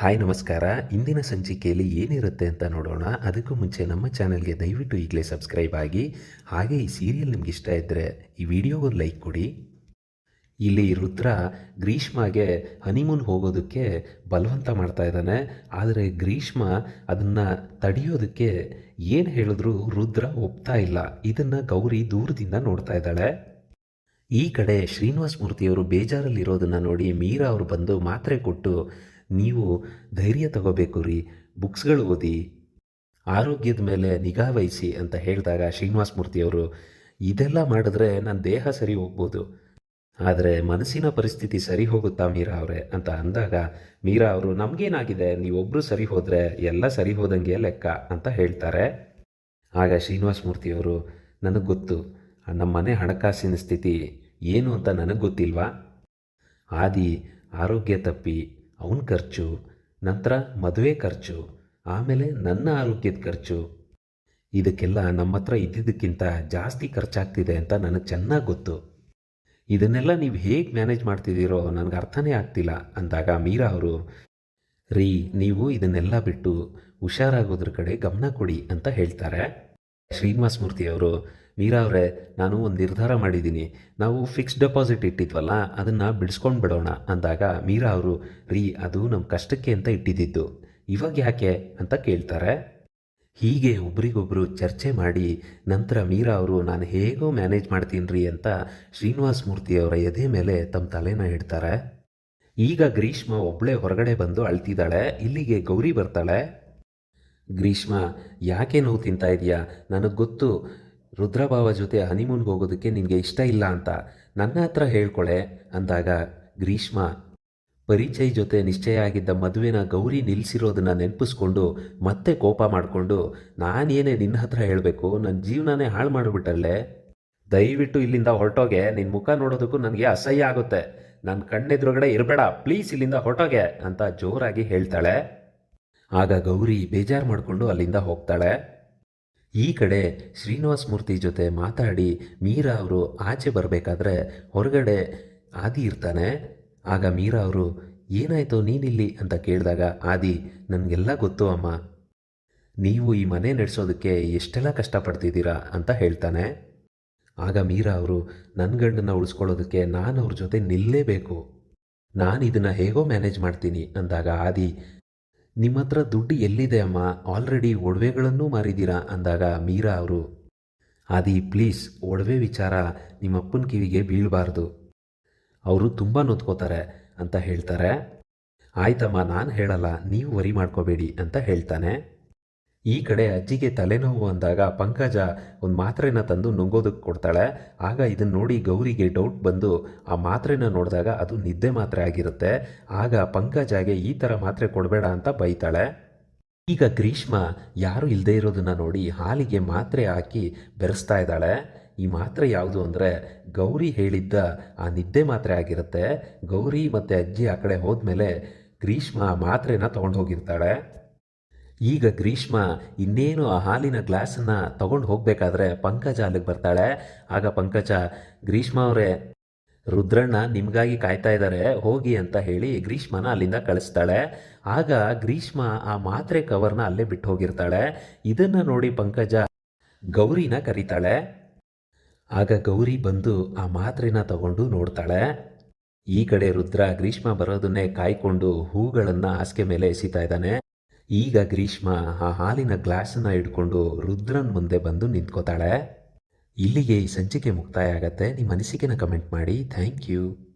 Hi, ನಮಸ್ಕಾರ. ಇಂದಿನ ಸಂಚಿಕೆಯಲ್ಲಿ ಏನಿರುತ್ತೆ ಅಂತ ನೋಡೋಣ. ಅದಕ್ಕೂ ಮುಂಚೆ ನಮ್ಮ ಚಾನಲ್ಗೆ ದಯವಿಟ್ಟು ಈಗಲೇ ಸಬ್ಸ್ಕ್ರೈಬ್ ಆಗಿ, ಹಾಗೆ ಈ ಸೀರಿಯಲ್ ನಿಮ್ಗೆ ಇಷ್ಟ ಇದ್ದರೆ ಈ ವಿಡಿಯೋಗೊಂದು ಲೈಕ್ ಕೊಡಿ. ಇಲ್ಲಿ ರುದ್ರ ಗ್ರೀಷ್ಮಗೆ ಹನಿಮೂನ್ ಹೋಗೋದಕ್ಕೆ ಬಲವಂತ ಮಾಡ್ತಾ ಇದ್ದಾನೆ. ಆದರೆ ಗ್ರೀಷ್ಮ ಅದನ್ನು ತಡೆಯೋದಕ್ಕೆ ಏನು ಹೇಳಿದ್ರು ರುದ್ರ ಒಪ್ತಾ ಇಲ್ಲ. ಇದನ್ನು ಗೌರಿ ದೂರದಿಂದ ನೋಡ್ತಾ ಇದ್ದಾಳೆ. ಈ ಕಡೆ ಶ್ರೀನಿವಾಸ ಮೂರ್ತಿಯವರು ಬೇಜಾರಲ್ಲಿರೋದನ್ನು ನೋಡಿ ಮೀರಾ ಅವರು ಬಂದು ಮಾತ್ರೆ ಕೊಟ್ಟು ನೀವು ಧೈರ್ಯ ತಗೋಬೇಕು ರೀ. ಬುಕ್ಸ್ಗಳು ಓದಿ, ಆರೋಗ್ಯದ ಮೇಲೆ ನಿಗಾ ವಹಿಸಿ ಅಂತ ಹೇಳಿದಾಗ ಶ್ರೀನಿವಾಸ ಮೂರ್ತಿಯವರು ಇದೆಲ್ಲ ಮಾಡಿದ್ರೆ ನನ್ನ ದೇಹ ಸರಿ ಹೋಗ್ಬೋದು. ಆದರೆ ಮನಸ್ಸಿನ ಪರಿಸ್ಥಿತಿ ಸರಿ ಹೋಗುತ್ತಾ ಮೀರಾ ಅವರೇ ಅಂತ ಅಂದಾಗ, ಮೀರಾ ಅವರು, ನಮಗೇನಾಗಿದೆ? ನೀವೊಬ್ಬರು ಸರಿ ಹೋದರೆ ಎಲ್ಲ ಸರಿ ಹೋದಂಗೆ ಲೆಕ್ಕ ಅಂತ ಹೇಳ್ತಾರೆ. ಆಗ ಶ್ರೀನಿವಾಸ ಮೂರ್ತಿಯವರು ನನಗೆ ಗೊತ್ತು. ನಮ್ಮ ಮನೆ ಹಣಕಾಸಿನ ಸ್ಥಿತಿ ಏನು ಅಂತ ನನಗೆ ಗೊತ್ತಿಲ್ವಾ? ಆದಿ, ಆರೋಗ್ಯ ತಪ್ಪಿ ಅವನ ಖರ್ಚು, ನಂತರ ಮದುವೆ ಖರ್ಚು, ಆಮೇಲೆ ನನ್ನ ಆರೋಗ್ಯದ ಖರ್ಚು. ಇದಕ್ಕೆಲ್ಲ ನಮ್ಮ ಹತ್ರ ಇದ್ದಿದ್ದಕ್ಕಿಂತ ಜಾಸ್ತಿ ಖರ್ಚಾಗ್ತಿದೆ ಅಂತ ನನಗೆ ಚೆನ್ನಾಗಿ ಗೊತ್ತು. ಇದನ್ನೆಲ್ಲ ನೀವು ಹೇಗೆ ಮ್ಯಾನೇಜ್ ಮಾಡ್ತಿದ್ದೀರೋ ನನಗೆ ಅರ್ಥನೇ ಆಗ್ತಿಲ್ಲ ಅಂದಾಗ ಮೀರಾ ಅವರು, ರೀ, ನೀವು ಇದನ್ನೆಲ್ಲ ಬಿಟ್ಟು ಹುಷಾರಾಗೋದ್ರ ಕಡೆ ಗಮನ ಕೊಡಿ ಅಂತ ಹೇಳ್ತಾರೆ. ಶ್ರೀನಿವಾಸ ಮೂರ್ತಿಯವರು ಮೀರಾ ಅವರೇ ನಾನು ಒಂದು ನಿರ್ಧಾರ ಮಾಡಿದ್ದೀನಿ. ನಾವು ಫಿಕ್ಸ್ ಡೆಪಾಸಿಟ್ ಇಟ್ಟಿದ್ವಲ್ಲ, ಅದನ್ನು ಬಿಡಿಸ್ಕೊಂಡು ಬಿಡೋಣ ಅಂದಾಗ ಮೀರಾ ಅವರು, ರೀ, ಅದು ನಮ್ಮ ಕಷ್ಟಕ್ಕೆ ಅಂತ ಇಟ್ಟಿದ್ದಿದ್ದು. ಇವಾಗ ಯಾಕೆ ಅಂತ ಕೇಳ್ತಾರೆ. ಹೀಗೆ ಒಬ್ರಿಗೊಬ್ರು ಚರ್ಚೆ ಮಾಡಿ, ನಂತರ ಮೀರಾ ಅವರು, ನಾನು ಹೇಗೋ ಮ್ಯಾನೇಜ್ ಮಾಡ್ತೀನಿ ರೀ ಅಂತ ಶ್ರೀನಿವಾಸ ಮೂರ್ತಿಯವರ ಎದೆ ಮೇಲೆ ತಮ್ಮ ತಲೆನ ಇಡ್ತಾರೆ. ಈಗ ಗ್ರೀಷ್ಮ ಒಬ್ಬಳೇ ಹೊರಗಡೆ ಬಂದು ಅಳ್ತಿದ್ದಾಳೆ, ಇಲ್ಲಿಗೆ ಗೌರಿ ಬರ್ತಾಳೆ. ಗ್ರೀಷ್ಮ, ಯಾಕೆ ನೋವು ತಿಂತಾ ಇದೆಯಾ? ನನಗೆ ಗೊತ್ತು. ರುದ್ರಭಾವ ಜೊತೆ ಹನಿಮೂನ್ಗೆ ಹೋಗೋದಕ್ಕೆ ನಿನಗೆ ಇಷ್ಟ ಇಲ್ಲ ಅಂತ ನನ್ನ ಹತ್ರ ಹೇಳ್ಕೊಳೆ ಅಂದಾಗ ಗ್ರೀಷ್ಮ, ಪರಿಚಯ ಜೊತೆ ನಿಶ್ಚಯ ಆಗಿದ್ದ ಮದುವೆನ ಗೌರಿ ನಿಲ್ಲಿಸಿರೋದನ್ನ ನೆನಪಿಸ್ಕೊಂಡು ಮತ್ತೆ ಕೋಪ ಮಾಡಿಕೊಂಡು, ನಾನೇನೇ ನಿನ್ನ ಹತ್ರ ಹೇಳಬೇಕು ನನ್ನ ಜೀವನನೇ ಹಾಳು ಮಾಡಿಬಿಟ್ಟಲ್ಲೇ? ದಯವಿಟ್ಟು ಇಲ್ಲಿಂದ ಹೊರಟೋಗೆ ನಿನ್ನ ಮುಖ ನೋಡೋದಕ್ಕೂ ನನಗೆ ಅಸಹ್ಯ ಆಗುತ್ತೆ. ನನ್ನ ಕಣ್ಣೆದುರುಗಡೆ ಇರಬೇಡ, ಪ್ಲೀಸ್ ಇಲ್ಲಿಂದ ಹೊರಟೋಗೆ ಅಂತ ಜೋರಾಗಿ ಹೇಳ್ತಾಳೆ. ಆಗ ಗೌರಿ ಬೇಜಾರು ಮಾಡಿಕೊಂಡು ಅಲ್ಲಿಂದ ಹೋಗ್ತಾಳೆ. ಈ ಕಡೆ ಶ್ರೀನಿವಾಸ ಮೂರ್ತಿ ಜೊತೆ ಮಾತಾಡಿ ಮೀರಾ ಅವರು ಆಚೆ ಬರಬೇಕಾದ್ರೆ ಹೊರಗಡೆ ಆದಿ ಇರ್ತಾನೆ. ಆಗ ಮೀರಾ ಅವರು, ಏನಾಯಿತು ನೀನಿಲ್ಲಿ? ಅಂತ ಕೇಳಿದಾಗ ಆದಿ, ನನಗೆಲ್ಲ ಗೊತ್ತು ಅಮ್ಮ. ನೀವು ಈ ಮನೆ ನಡೆಸೋದಕ್ಕೆ ಎಷ್ಟೆಲ್ಲ ಕಷ್ಟಪಡ್ತಿದ್ದೀರಾ? ಅಂತ ಹೇಳ್ತಾನೆ. ಆಗ ಮೀರಾ ಅವರು ನನ್ನ ಗಂಡನ್ನ ಉಳಿಸ್ಕೊಳ್ಳೋದಕ್ಕೆ ನಾನು ಅವ್ರ ಜೊತೆ ನಿಲ್ಲೇಬೇಕು. ನಾನು ಇದನ್ನು ಹೇಗೋ ಮ್ಯಾನೇಜ್ ಮಾಡ್ತೀನಿ ಅಂದಾಗ ಆದಿ ನಿಮ್ಮ ಹತ್ರ ದುಡ್ಡು ಎಲ್ಲಿದೆ ಅಮ್ಮ? ಆಲ್ರೆಡಿ ಒಡವೆಗಳನ್ನೂ ಮಾರಿದ್ದೀರಾ ಅಂದಾಗ ಮೀರಾ ಅವರು, ಆದಿ, ಪ್ಲೀಸ್, ಒಡವೆ ವಿಚಾರ ನಿಮ್ಮ ಅಪ್ಪನ ಕಿವಿಗೆ ಬೀಳಬಾರ್ದು. ಅವರು ತುಂಬ ನೊತ್ಕೋತಾರೆ ಅಂತ ಹೇಳ್ತಾರೆ. ಆಯ್ತಮ್ಮ, ನಾನು ಹೇಳಲ್ಲ, ನೀವು ವರಿ ಮಾಡ್ಕೋಬೇಡಿ ಅಂತ ಹೇಳ್ತಾನೆ. ಈ ಕಡೆ ಅಜ್ಜಿಗೆ ತಲೆನೋವು ಅಂದಾಗ ಪಂಕಜ ಒಂದು ಮಾತ್ರೆನ ತಂದು ನುಂಗೋದಕ್ಕೆ ಕೊಡ್ತಾಳೆ. ಆಗ ಇದನ್ನು ನೋಡಿ ಗೌರಿಗೆ ಡೌಟ್ ಬಂದು ಆ ಮಾತ್ರೆನ ನೋಡಿದಾಗ ಅದು ನಿದ್ದೆ ಮಾತ್ರೆ ಆಗಿರುತ್ತೆ. ಆಗ ಪಂಕಜಾಗೆ ಈ ಥರ ಮಾತ್ರೆ ಕೊಡಬೇಡ ಅಂತ ಬೈತಾಳೆ. ಈಗ ಗ್ರೀಷ್ಮ ಯಾರು ಇಲ್ಲದೆ ಇರೋದನ್ನು ನೋಡಿ ಹಾಲಿಗೆ ಮಾತ್ರೆ ಹಾಕಿ ಬೆರೆಸ್ತಾ ಇದ್ದಾಳೆ. ಈ ಮಾತ್ರೆ ಯಾವುದು ಅಂದರೆ ಗೌರಿ ಹೇಳಿದ್ದ ಆ ನಿದ್ದೆ ಮಾತ್ರೆ ಆಗಿರುತ್ತೆ. ಗೌರಿ ಮತ್ತು ಅಜ್ಜಿ ಆ ಕಡೆ ಹೋದ್ಮೇಲೆ ಗ್ರೀಷ್ಮ ಆ ಮಾತ್ರೆನ ತೊಗೊಂಡು ಹೋಗಿರ್ತಾಳೆ. ಈಗ ಗ್ರೀಷ್ಮ ಇನ್ನೇನು ಆ ಹಾಲಿನ ಗ್ಲಾಸನ್ನು ತಗೊಂಡು ಹೋಗಬೇಕಾದ್ರೆ ಪಂಕಜ ಅಲ್ಲಿಗೆ ಬರ್ತಾಳೆ. ಆಗ ಪಂಕಜ, ಗ್ರೀಷ್ಮ ಅವರೇ, ರುದ್ರಣ್ಣ ನಿಮಗಾಗಿ ಕಾಯ್ತಾ ಇದ್ದಾರೆ ಹೋಗಿ ಅಂತ ಹೇಳಿ ಗ್ರೀಷ್ಮನ ಅಲ್ಲಿಂದ ಕಳಿಸ್ತಾಳೆ. ಆಗ ಗ್ರೀಷ್ಮ ಆ ಮಾತ್ರೆ ಕವರ್ನ ಅಲ್ಲೇ ಬಿಟ್ಟು ಹೋಗಿರ್ತಾಳೆ. ಇದನ್ನು ನೋಡಿ ಪಂಕಜ ಗೌರಿನ ಕರೀತಾಳೆ. ಆಗ ಗೌರಿ ಬಂದು ಆ ಮಾತ್ರೆನ ತಗೊಂಡು ನೋಡ್ತಾಳೆ. ಈ ಕಡೆ ರುದ್ರ ಗ್ರೀಷ್ಮ ಬರೋದನ್ನೇ ಕಾಯ್ಕೊಂಡು ಹೂಗಳನ್ನು ಹಾಸಿಗೆ ಮೇಲೆ ಎಸಿತಾ ಇದ್ದಾನೆ. ಈಗ ಗ್ರೀಷ್ಮ, ಆ ಹಾಲಿನ ಗ್ಲಾಸನ್ನು ಹಿಡ್ಕೊಂಡು ರುದ್ರನ್ ಮುಂದೆ ಬಂದು ನಿಂತ್ಕೋತಾಳೆ. ಇಲ್ಲಿಗೆ ಈ ಸಂಚಿಕೆ ಮುಕ್ತಾಯ ಆಗತ್ತೆ. ನಿಮ್ಮ ಅನಿಸಿಕೆನ ಕಮೆಂಟ್ ಮಾಡಿ. Thank you.